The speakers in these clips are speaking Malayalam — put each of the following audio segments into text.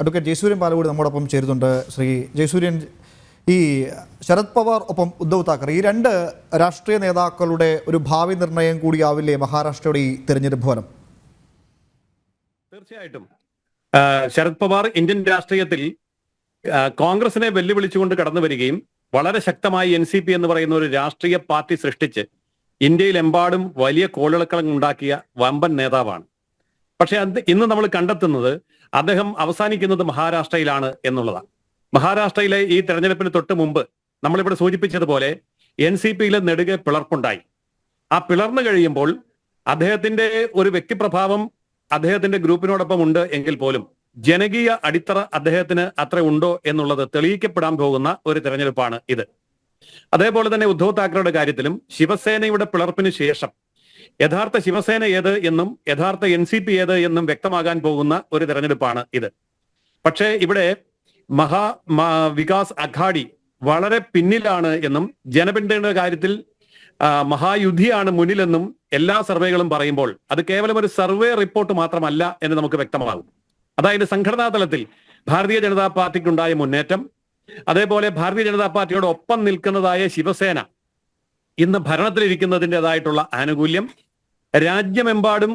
അഡ്വക്കേറ്റ് ജയസൂര്യൻ പാലകൂടി നമ്മോടൊപ്പം ചേരുന്നുണ്ട്. ശ്രീ ജയസൂര്യൻ ഈ ശരത് പവാർ ഒപ്പം ഉദ്ധവ് താക്കറെ ഈ രണ്ട് രാഷ്ട്രീയ നേതാക്കളുടെ ഒരു ഭാവി നിർണയം കൂടിയാവില്ലേ മഹാരാഷ്ട്രയുടെ ഈ തെരഞ്ഞെടുപ്പ് ഫലം തീർച്ചയായിട്ടും. ശരത് പവാർ ഇന്ത്യൻ രാഷ്ട്രീയത്തിൽ കോൺഗ്രസിനെ വെല്ലുവിളിച്ചുകൊണ്ട് കടന്നു വരികയും വളരെ ശക്തമായി എൻ സി പി എന്ന് പറയുന്ന ഒരു രാഷ്ട്രീയ പാർട്ടി സൃഷ്ടിച്ച് ഇന്ത്യയിലെമ്പാടും വലിയ കോളിളക്കളം ഉണ്ടാക്കിയ വമ്പൻ നേതാവാണ്. പക്ഷെ ഇന്ന് നമ്മൾ കണ്ടെത്തുന്നത് അദ്ദേഹം അവസാനിക്കുന്നത് മഹാരാഷ്ട്രയിലാണ് എന്നുള്ളതാണ്. മഹാരാഷ്ട്രയിലെ ഈ തെരഞ്ഞെടുപ്പിന് തൊട്ട് മുമ്പ് നമ്മളിവിടെ സൂചിപ്പിച്ചതുപോലെ എൻ സി പിയിലെ നെടുകെ പിളർപ്പുണ്ടായി. ആ പിളർന്നു കഴിയുമ്പോൾ അദ്ദേഹത്തിന്റെ ഒരു വ്യക്തിപ്രഭാവം അദ്ദേഹത്തിന്റെ ഗ്രൂപ്പിനോടൊപ്പം ഉണ്ട് എങ്കിൽ പോലും ജനകീയ അടിത്തറ അദ്ദേഹത്തിന് അത്ര ഉണ്ടോ എന്നുള്ളത് തെളിയിക്കപ്പെടാൻ പോകുന്ന ഒരു തെരഞ്ഞെടുപ്പാണ് ഇത്. അതേപോലെ തന്നെ ഉദ്ധവ് താക്കറയുടെ കാര്യത്തിലും ശിവസേനയുടെ പിളർപ്പിന് ശേഷം യഥാർത്ഥ ശിവസേന ഏത് എന്നും യഥാർത്ഥ എൻ സി പി ഏത് എന്നും വ്യക്തമാകാൻ പോകുന്ന ഒരു തെരഞ്ഞെടുപ്പാണ് ഇത്. പക്ഷേ ഇവിടെ മഹാ വികാസ് അഘാഡി വളരെ പിന്നിലാണ് എന്നും ജനപിന്തുണയുടെ കാര്യത്തിൽ മഹായുദ്ധിയാണ് മുന്നിലെന്നും എല്ലാ സർവേകളും പറയുമ്പോൾ അത് കേവലം ഒരു സർവേ റിപ്പോർട്ട് മാത്രമല്ല എന്ന് നമുക്ക് വ്യക്തമാകും. അതായത് സംഘടനാ തലത്തിൽ ഭാരതീയ ജനതാ പാർട്ടിക്കുണ്ടായ മുന്നേറ്റം അതേപോലെ ഭാരതീയ ജനതാ പാർട്ടിയോട് ഒപ്പം നിൽക്കുന്നതായ ശിവസേന ഇന്ന് ഭരണത്തിലിരിക്കുന്നതിന്റെതായിട്ടുള്ള ആനുകൂല്യം രാജ്യമെമ്പാടും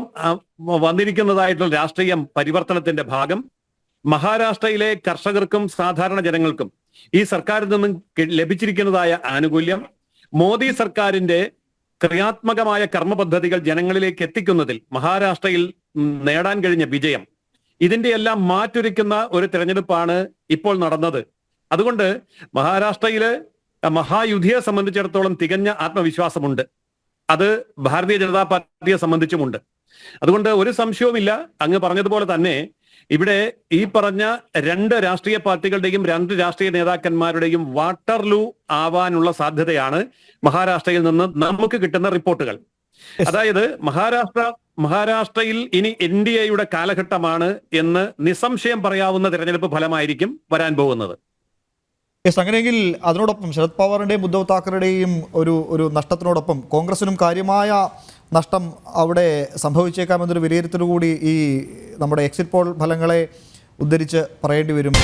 വന്നിരിക്കുന്നതായിട്ടുള്ള രാഷ്ട്രീയ പരിവർത്തനത്തിന്റെ ഭാഗം. മഹാരാഷ്ട്രയിലെ കർഷകർക്കും സാധാരണ ജനങ്ങൾക്കും ഈ സർക്കാരിൽ നിന്നും ലഭിച്ചിരിക്കുന്നതായ ആനുകൂല്യം മോദി സർക്കാരിന്റെ ക്രിയാത്മകമായ കർമ്മ പദ്ധതികൾ ജനങ്ങളിലേക്ക് എത്തിക്കുന്നതിൽ മഹാരാഷ്ട്രയിൽ നേടാൻ കഴിഞ്ഞ വിജയം. ഇതിന്റെ എല്ലാം മാറ്റൊരുക്കുന്ന ഒരു തെരഞ്ഞെടുപ്പാണ് ഇപ്പോൾ നടന്നത്. അതുകൊണ്ട് മഹാരാഷ്ട്രയിലെ മഹായുദ്ധിയെ സംബന്ധിച്ചിടത്തോളം തികഞ്ഞ ആത്മവിശ്വാസമുണ്ട്. അത് ഭാരതീയ ജനതാ പാർട്ടിയെ സംബന്ധിച്ചുമുണ്ട്. അതുകൊണ്ട് ഒരു സംശയവുമില്ല. അങ്ങ് പറഞ്ഞതുപോലെ തന്നെ ഇവിടെ ഈ പറഞ്ഞ രണ്ട് രാഷ്ട്രീയ പാർട്ടികളുടെയും രണ്ട് രാഷ്ട്രീയ നേതാക്കന്മാരുടെയും വാട്ടർലൂ ആവാനുള്ള സാധ്യതയാണ് മഹാരാഷ്ട്രയിൽ നിന്ന് നമുക്ക് കിട്ടുന്ന റിപ്പോർട്ടുകൾ. അതായത് മഹാരാഷ്ട്ര മഹാരാഷ്ട്രയിൽ ഇനി എൻ ഡി എയുടെ കാലഘട്ടമാണ് എന്ന് നിസ്സംശയം പറയാവുന്ന തിരഞ്ഞെടുപ്പ് ഫലമായിരിക്കും വരാൻ പോകുന്നത്. യെസ് അങ്ങനെയെങ്കിൽ അതിനോടൊപ്പം ശരത് പവാറിന്റെയും ഉദ്ധവ് താക്കറയുടെയും ഒരു ഒരു നഷ്ടത്തിനോടൊപ്പം കോൺഗ്രസിനും കാര്യമായ നഷ്ടം അവിടെ സംഭവിച്ചേക്കാമെന്നൊരു വിലയിരുത്തൽ കൂടി ഈ നമ്മുടെ എക്സിറ്റ് പോൾ ഫലങ്ങളെ ഉദ്ധരിച്ച് പറയേണ്ടി വരും.